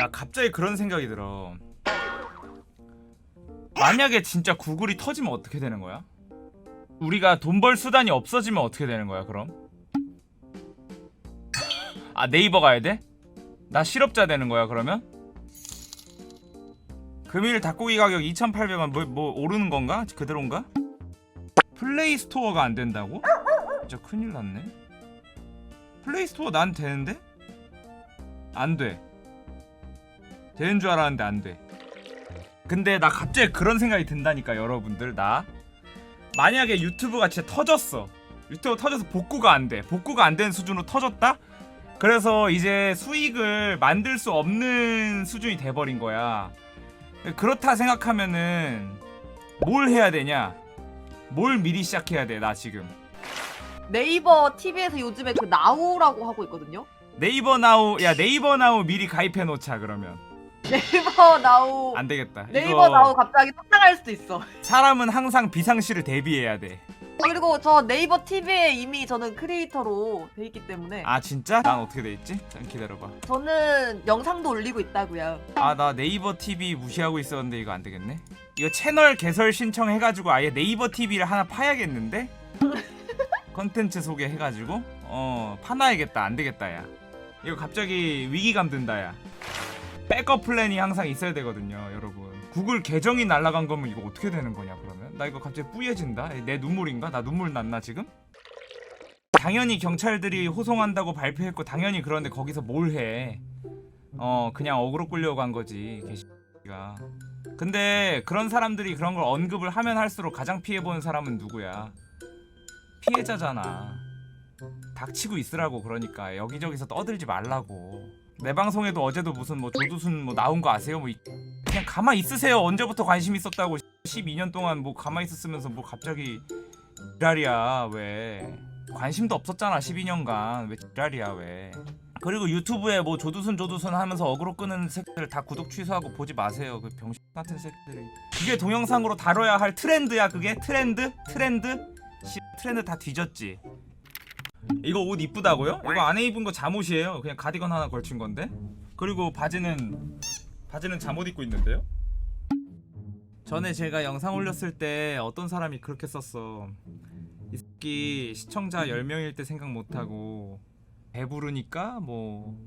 야 갑자기 그런 생각이 들어. 만약에 진짜 구글이 터지면 어떻게 되는 거야? 우리가 돈 벌 수단이 없어지면 어떻게 되는 거야 그럼? 아 네이버 가야 돼? 나 실업자 되는 거야 그러면? 금일 닭고기 가격 2,800원 뭐, 뭐 오르는 건가? 그대로인가? 플레이 스토어가 안 된다고? 진짜 큰일 났네. 플레이 스토어 난 되는데? 안 돼. 되는 줄 알았는데 안 돼. 근데 나 갑자기 그런 생각이 든다니까 여러분들. 나 만약에 유튜브가 진짜 터졌어. 유튜브 터져서 복구가 안 돼. 복구가 안 되는 수준으로 터졌다? 그래서 이제 수익을 만들 수 없는 수준이 돼버린 거야. 그렇다 생각하면은 뭘 해야 되냐? 뭘 미리 시작해야 돼 나 지금? 네이버 TV에서 요즘에 그 나우라고 하고 있거든요. 네이버 나우 야 네이버 나우 미리 가입해 놓자 그러면 네이버 나우. 안 되겠다 네이버 이거 나우 갑자기 탁당할 수도 있어. 사람은 항상 비상시를 대비해야 돼 그리고 저 네이버 TV에 이미 저는 크리에이터로 돼 있기 때문에 아 진짜? 난 어떻게 돼 있지? 잠 기다려봐. 저는 영상도 올리고 있다고요. 아 나 네이버 TV 무시하고 있었는데 이거 안 되겠네. 이거 채널 개설 신청해가지고 아예 네이버 TV를 하나 파야겠는데? 컨텐츠 소개해가지고 어 파놔야겠다. 안 되겠다 야. 이거 갑자기 위기감 든다 야. 백업 플랜이 항상 있어야 되거든요, 여러분. 구글 계정이 날라간 거면 이거 어떻게 되는 거냐 그러면? 나 이거 갑자기 뿌얘진다. 내 눈물인가? 나 눈물 났나 지금? 당연히 경찰들이 호송한다고 발표했고 당연히 그런데 거기서 뭘 해? 어 그냥 어그로 끌려고 한 거지 개씨가 근데 그런 사람들이 그런 걸 언급을 하면 할수록 가장 피해 보는 사람은 누구야 피해자잖아 닥치고 있으라고 그러니까 여기저기서 떠들지 말라고 내 방송에도 어제도 무슨 뭐 조두순 뭐 나온 거 아세요? 뭐 이- 그냥 가만 있으세요. 언제부터 관심 있었다고. 12년 동안 뭐 가만 있었으면서 뭐 갑자기 지랄이야 왜? 관심도 없었잖아 12년간. 왜 지랄이야 왜? 그리고 유튜브에 뭐 조두순 조두순 하면서 어그로 끄는 새끼들 다 구독 취소하고 보지 마세요. 그 병신 같은 새끼들이. 그게 동영상으로 다뤄야 할 트렌드야 그게? 트렌드? 트렌드? 씨 트렌드 다 뒤졌지. 이거 옷 이쁘다고요? 이거 안에 입은 거 잠옷이에요. 그냥 가디건 하나 걸친 건데. 그리고 바지는 바지는 잠옷 입고 있는데요. 전에 제가 영상 올렸을 때 어떤 사람이 그렇게 썼어. 이 새끼 시청자 10명일 때 생각 못하고 배부르니까 뭐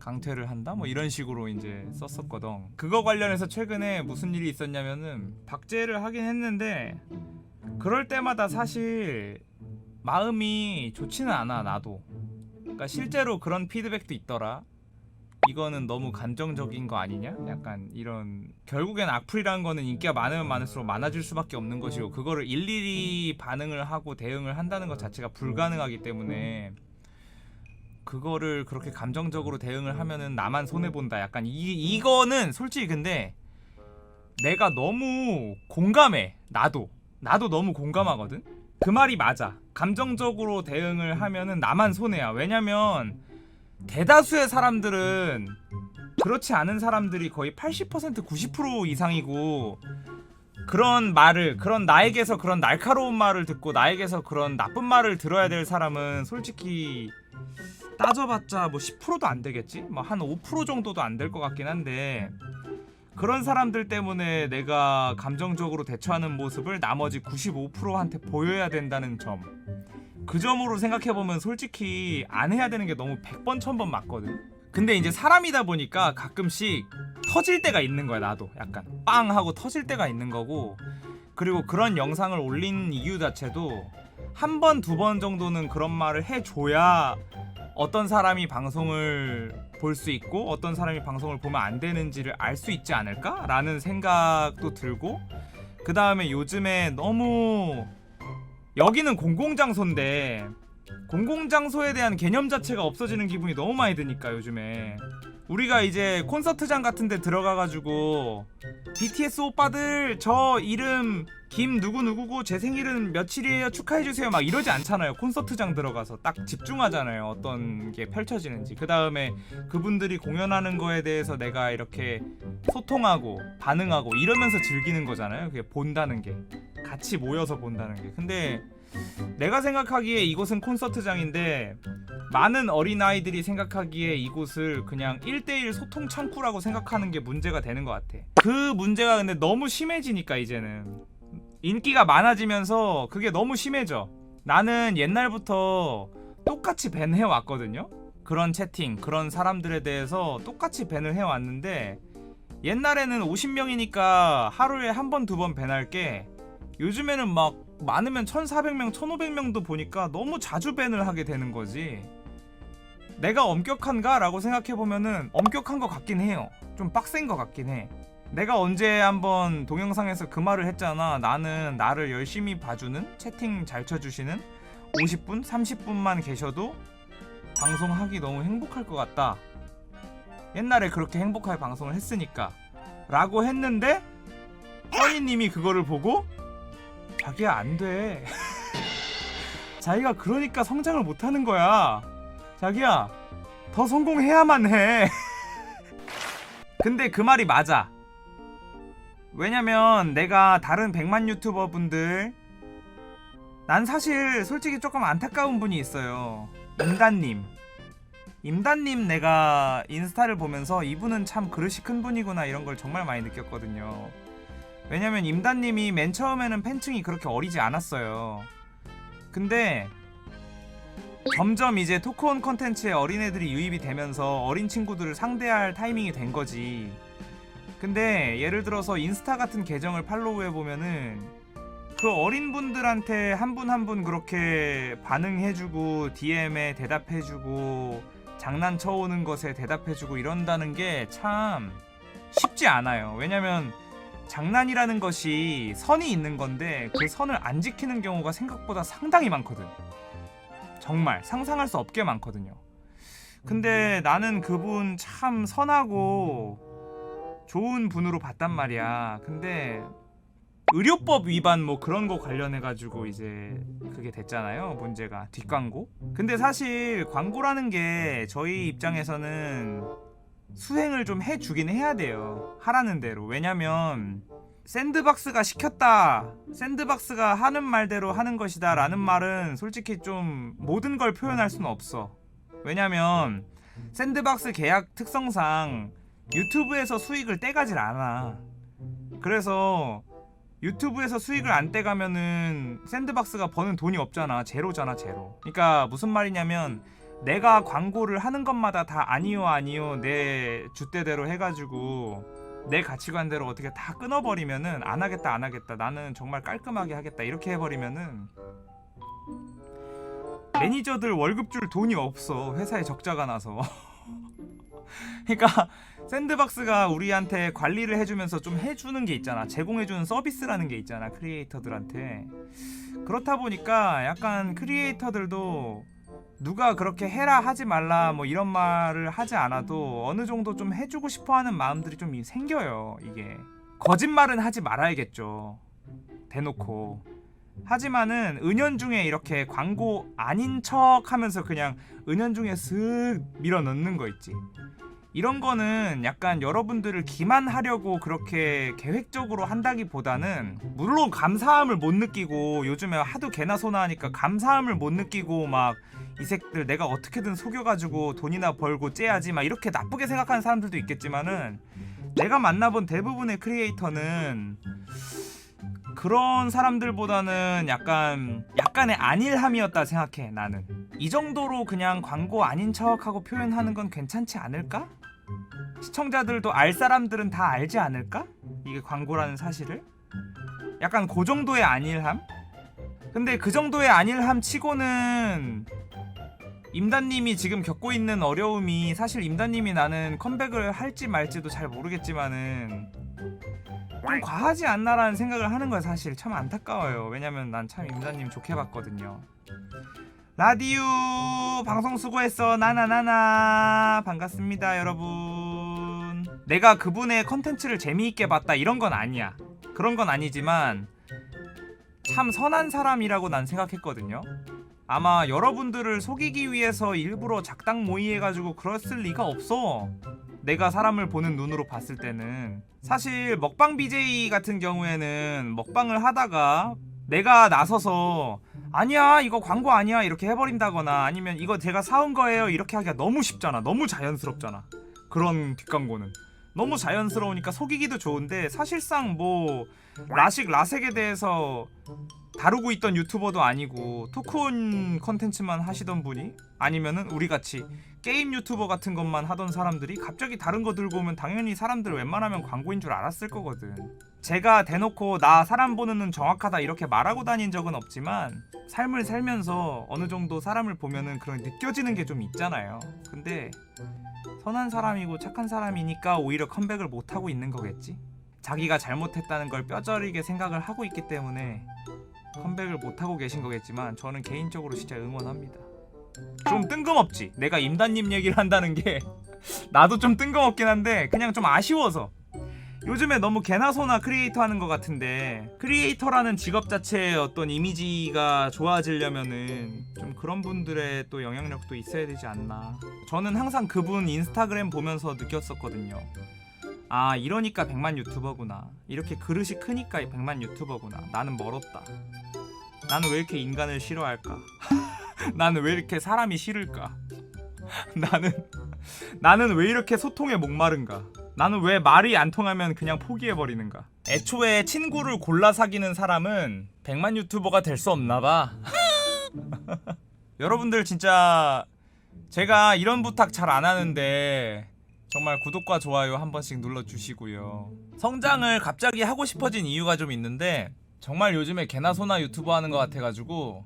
강퇴를 한다 뭐 이런 식으로 이제 썼었거든. 그거 관련해서 최근에 무슨 일이 있었냐면은 박제를 하긴 했는데 그럴 때마다 사실 마음이 좋지는 않아 나도. 그러니까 실제로 그런 피드백도 있더라. 이거는 너무 감정적인 거 아니냐? 약간 이런 결국엔 악플이라는 거는 인기가 많으면 많을수록 많아질 수밖에 없는 것이고 그거를 일일이 반응을 하고 대응을 한다는 것 자체가 불가능하기 때문에 그거를 그렇게 감정적으로 대응을 하면은 나만 손해 본다. 약간 이 이거는 솔직히 근데 내가 너무 공감해. 나도 나도 너무 공감하거든. 그 말이 맞아. 감정적으로 대응을 하면은 나만 손해야. 왜냐면 대다수의 사람들은 그렇지 않은 사람들이 거의 80% 90% 이상이고 그런 말을 그런 나에게서 그런 날카로운 말을 듣고 나에게서 그런 나쁜 말을 들어야 될 사람은 솔직히 따져봤자 뭐 10%도 안 되겠지? 뭐 한 5% 정도도 안 될 것 같긴 한데 그런 사람들 때문에 내가 감정적으로 대처하는 모습을 나머지 95%한테 보여야 된다는 점. 그 점으로 생각해보면 솔직히 안 해야 되는 게 너무 100번 1000번 맞거든. 근데 이제 사람이다 보니까 가끔씩 터질 때가 있는 거야 나도 약간 빵 하고 터질 때가 있는 거고 그리고 그런 영상을 올린 이유 자체도 한 번 두 번 정도는 그런 말을 해줘야 어떤 사람이 방송을 볼 수 있고 어떤 사람이 방송을 보면 안 되는지를 알 수 있지 않을까라는 생각도 들고 그 다음에 요즘에 너무 여기는 공공장소인데 공공장소에 대한 개념 자체가 없어지는 기분이 너무 많이 드니까 요즘에. 우리가 이제 콘서트장 같은 데 들어가가지고 BTS 오빠들 저 이름 김 누구 누구고 제 생일은 며칠이에요 축하해 주세요 막 이러지 않잖아요. 콘서트장 들어가서 딱 집중하잖아요 어떤 게 펼쳐지는지. 그 다음에 그분들이 공연하는 거에 대해서 내가 이렇게 소통하고 반응하고 이러면서 즐기는 거잖아요. 그게 본다는 게. 같이 모여서 본다는 게. 근데 내가 생각하기에 이곳은 콘서트장인데 많은 어린아이들이 생각하기에 이곳을 그냥 1대1 소통 창구라고 생각하는 게 문제가 되는 것 같아. 그 문제가 근데 너무 심해지니까 이제는 인기가 많아지면서 그게 너무 심해져. 나는 옛날부터 똑같이 밴 해 왔거든요. 그런 채팅, 그런 사람들에 대해서 똑같이 밴을 해 왔는데 옛날에는 50명이니까 하루에 한 번, 두 번 밴할 게 요즘에는 막 많으면 1400명, 1500명도 보니까 너무 자주 밴을 하게 되는 거지. 내가 엄격한가? 라고 생각해보면은 엄격한 것 같긴 해요. 좀 빡센 것 같긴 해. 내가 언제 한번 동영상에서 그 말을 했잖아. 나는 나를 열심히 봐주는, 채팅 잘 쳐주시는 50분, 30분만 계셔도 방송하기 너무 행복할 것 같다. 옛날에 그렇게 행복하게 방송을 했으니까. 라고 했는데, 허니님이 그거를 보고, 자기야, 안 돼. 자기가 그러니까 성장을 못 하는 거야. 자기야, 더 성공해야만 해. 근데 그 말이 맞아. 왜냐면 내가 다른 100만 유튜버 분들 난 사실 솔직히 조금 안타까운 분이 있어요. 임단님. 임단님 내가 인스타를 보면서 이분은 참 그릇이 큰 분이구나 이런 걸 정말 많이 느꼈거든요. 왜냐면 임단님이 맨 처음에는 팬층이 그렇게 어리지 않았어요. 근데 점점 이제 토크온 컨텐츠에 어린애들이 유입이 되면서 어린 친구들을 상대할 타이밍이 된 거지. 근데 예를 들어서 인스타 같은 계정을 팔로우해 보면은 그 어린 분들한테 한 분 한분 그렇게 반응해주고 DM에 대답해주고 장난쳐 오는 것에 대답해주고 이런다는 게 참 쉽지 않아요. 왜냐면 장난이라는 것이 선이 있는 건데 그 선을 안 지키는 경우가 생각보다 상당히 많거든. 정말 상상할 수 없게 많거든요. 근데 나는 그분 참 선하고 좋은 분으로 봤단 말이야. 근데 의료법 위반 뭐 그런 거 관련해 가지고 이제 그게 됐잖아요. 문제가 뒷광고. 근데 사실 광고라는 게 저희 입장에서는 수행을 좀 해주긴 해야 돼요. 하라는 대로. 왜냐면 샌드박스가 시켰다. 샌드박스가 하는 말대로 하는 것이다. 라는 말은 솔직히 좀 모든 걸 표현할 수는 없어. 왜냐면 샌드박스 계약 특성상 유튜브에서 수익을 떼가질 않아. 그래서 유튜브에서 수익을 안 떼가면은 샌드박스가 버는 돈이 없잖아. 제로잖아, 제로. 그러니까 무슨 말이냐면 내가 광고를 하는 것마다 다 아니요, 아니요, 내 주대대로 해가지고 내 가치관대로 어떻게 다 끊어버리면은 안 하겠다, 안 하겠다. 나는 정말 깔끔하게 하겠다. 이렇게 해버리면은 매니저들 월급 줄 돈이 없어. 회사에 적자가 나서. 그러니까 샌드박스가 우리한테 관리를 해주면서 좀 해주는 게 있잖아. 제공해주는 서비스라는 게 있잖아. 크리에이터들한테. 그렇다 보니까 약간 크리에이터들도 누가 그렇게 해라 하지 말라 뭐 이런 말을 하지 않아도 어느 정도 좀 해주고 싶어하는 마음들이 좀 생겨요. 이게 거짓말은 하지 말아야겠죠. 대놓고. 하지만은 은연중에 이렇게 광고 아닌 척 하면서 그냥 은연중에 슥 밀어 넣는 거 있지. 이런 거는 약간 여러분들을 기만하려고 그렇게 계획적으로 한다기보다는 물론 감사함을 못 느끼고 요즘에 하도 개나 소나 하니까 감사함을 못 느끼고 막 이 새끼들 내가 어떻게든 속여가지고 돈이나 벌고 째야지 막 이렇게 나쁘게 생각하는 사람들도 있겠지만은 내가 만나본 대부분의 크리에이터는 그런 사람들보다는 약간 약간의 안일함이었다 생각해 나는 이 정도로 그냥 광고 아닌 척하고 표현하는 건 괜찮지 않을까? 시청자들도 알 사람들은 다 알지 않을까? 이게 광고라는 사실을 약간 그 정도의 안일함? 근데 그 정도의 안일함 치고는 임단님이 지금 겪고 있는 어려움이 사실 임단님이 나는 컴백을 할지 말지도 잘 모르겠지만은 좀 과하지 않나라는 생각을 하는 거야 사실. 참 안타까워요. 왜냐면 난 참 임단님 좋게 봤거든요. 라디오 방송 수고했어. 나나나나. 반갑습니다 여러분. 내가 그분의 컨텐츠를 재미있게 봤다 이런 건 아니야. 그런 건 아니지만 참 선한 사람이라고 난 생각했거든요 아마 여러분들을 속이기 위해서 일부러 작당 모의해가지고 그랬을 리가 없어. 내가 사람을 보는 눈으로 봤을 때는. 사실 먹방 BJ 같은 경우에는 먹방을 하다가 내가 나서서 아니야 이거 광고 아니야 이렇게 해버린다거나 아니면 이거 제가 사온 거예요 이렇게 하기가 너무 쉽잖아. 너무 자연스럽잖아. 그런 뒷광고는. 너무 자연스러우니까 속이기도 좋은데 사실상 뭐 라식 라섹에 대해서 다루고 있던 유튜버도 아니고 토크온 컨텐츠만 하시던 분이 아니면은 우리 같이 게임 유튜버 같은 것만 하던 사람들이 갑자기 다른 거 들고 오면 당연히 사람들 웬만하면 광고인 줄 알았을 거거든. 제가 대놓고 나 사람 보는 눈 정확하다 이렇게 말하고 다닌 적은 없지만 삶을 살면서 어느 정도 사람을 보면은 그런 느껴지는 게 좀 있잖아요. 근데 선한 사람이고 착한 사람이니까 오히려 컴백을 못 하고 있는 거겠지. 자기가 잘못했다는 걸 뼈저리게 생각을 하고 있기 때문에 컴백을 못 하고 계신 거겠지만 저는 개인적으로 진짜 응원합니다. 좀 뜬금없지. 내가 임단님 얘기를 한다는 게 나도 좀 뜬금없긴 한데 그냥 좀 아쉬워서. 요즘에 너무 개나 소나 크리에이터 하는 것 같은데 크리에이터라는 직업 자체의 어떤 이미지가 좋아지려면은 좀 그런 분들의 또 영향력도 있어야 되지 않나. 저는 항상 그분 인스타그램 보면서 느꼈었거든요. 아 이러니까 100만 유튜버구나. 이렇게 그릇이 크니까 100만 유튜버구나. 나는 멀었다. 나는 왜 이렇게 인간을 싫어할까? 나는 왜 이렇게 사람이 싫을까? 나는 나는 왜 이렇게 소통에 목마른가? 나는 왜 말이 안 통하면 그냥 포기해 버리는가? 애초에 친구를 골라 사귀는 사람은 100만 유튜버가 될 수 없나 봐. 여러분들 진짜 제가 이런 부탁 잘 안 하는데 정말 구독과 좋아요 한 번씩 눌러 주시고요. 성장을 갑자기 하고 싶어진 이유가 좀 있는데 정말 요즘에 개나 소나 유튜버 하는 것 같아가지고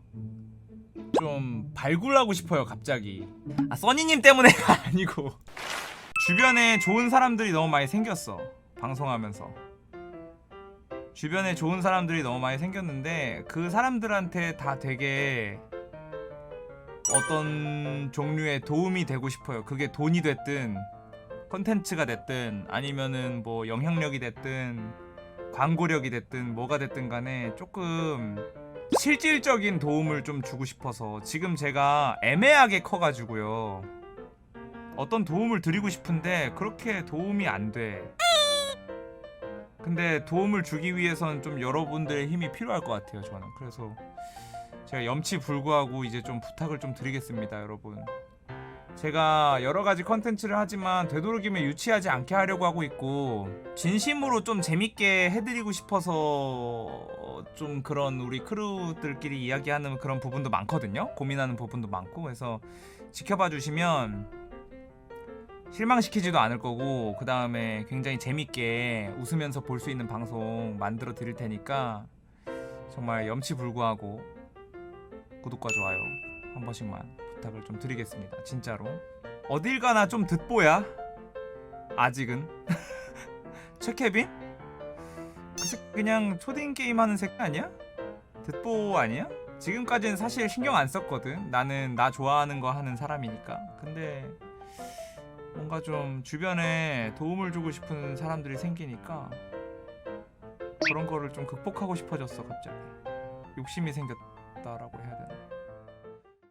좀 발굴하고 싶어요 갑자기. 아 써니님 때문에가 아니고 주변에 좋은 사람들이 너무 많이 생겼어 방송하면서. 주변에 좋은 사람들이 너무 많이 생겼는데 그 사람들한테 다 되게 어떤 종류의 도움이 되고 싶어요. 그게 돈이 됐든 컨텐츠가 됐든 아니면은 뭐 영향력이 됐든 광고력이 됐든 뭐가 됐든 간에 조금 실질적인 도움을 좀 주고 싶어서 지금 제가 애매하게 커가지고요. 어떤 도움을 드리고 싶은데 그렇게 도움이 안 돼. 근데 도움을 주기 위해선 좀 여러분들의 힘이 필요할 것 같아요, 저는. 그래서 제가 염치 불구하고 이제 좀 부탁을 좀 드리겠습니다, 여러분. 제가 여러 가지 컨텐츠를 하지만 되도록이면 유치하지 않게 하려고 하고 있고 진심으로 좀 재밌게 해드리고 싶어서 좀 그런 우리 크루들끼리 이야기하는 그런 부분도 많거든요. 고민하는 부분도 많고 그래서 지켜봐 주시면 실망시키지도 않을 거고 그 다음에 굉장히 재밌게 웃으면서 볼 수 있는 방송 만들어 드릴 테니까 정말 염치불구하고 구독과 좋아요 한 번씩만 부탁을 좀 드리겠습니다. 진짜로. 어딜 가나 좀 듣보야. 아직은. 새- 그냥 초딩 게임 하는 새끼 아니야? 듣보 아니야? 지금까지는 사실 신경 안 썼거든. 나는 나 좋아하는 거 하는 사람이니까. 근데 뭔가 좀 주변에 도움을 주고 싶은 사람들이 생기니까 그런 거를 좀 극복하고 싶어졌어 갑자기. 욕심이 생겼다라고 해야 되나?